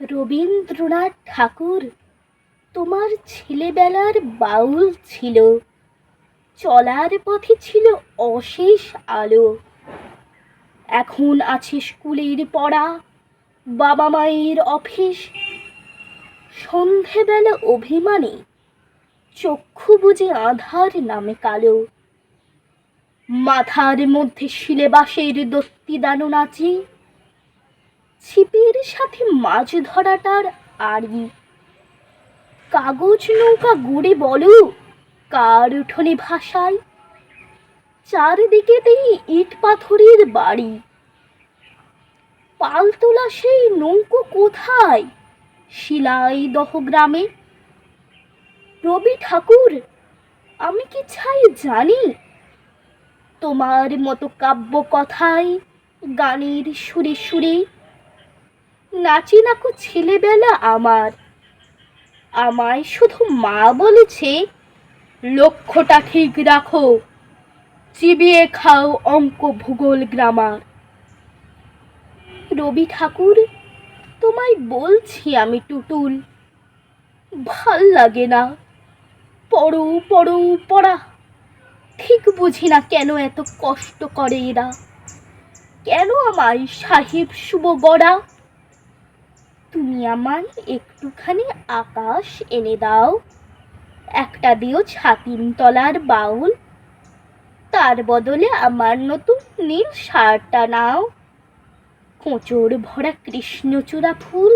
রবীন্দ্রনাথ ঠাকুর, তোমার ছেলেবেলার বাউল ছিল। চলার পথে ছিল অশেষ আলো। এখন আছে স্কুলের পড়া, বাবা মায়ের অফিস। সন্ধেবেলা অভিমানে চক্ষু বুঝে আধার নামে কালো। মাথার মধ্যে শিলেবাসের দত্তি দানো নাচে। ছিপের সাথে মাছ ধরাটার আড়ি। কাগজ নৌকা গড়ে বলো, কার উঠোনে ভাসায়? চারিদিকেতেই ইট পাথরের বাড়ি। পালতোলা সেই নৌকো কোথায়? শিলাই দহ গ্রামে। রবি ঠাকুর, আমি কি ছাই জানি? তোমার মতো কাব্য কথায় গানের সুরে সুরে নাচি নাকো ছেলেবেলা আমার। আমায় শুধু মা বলেছে, লক্ষ্যটা ঠিক রাখো, চিবিয়ে খাও অঙ্ক ভূগোল গ্রামার। রবি ঠাকুর, তোমায় বলছি আমি টুটুল, ভালো লাগে না। পড়ো পড়ো, পড়া, ঠিক বুঝি না কেন এত কষ্ট করে এরা। কেন আমায় সাহেব শুভ গড়া তুমি আমায় একটুখানি আকাশ এনে দাও। একটা দিও ছাতিম তলার বাউল। তার বদলে আমার নতুন নীল শার্টটা নাও। কোঁচড় ভরা কৃষ্ণচূড়া ফুল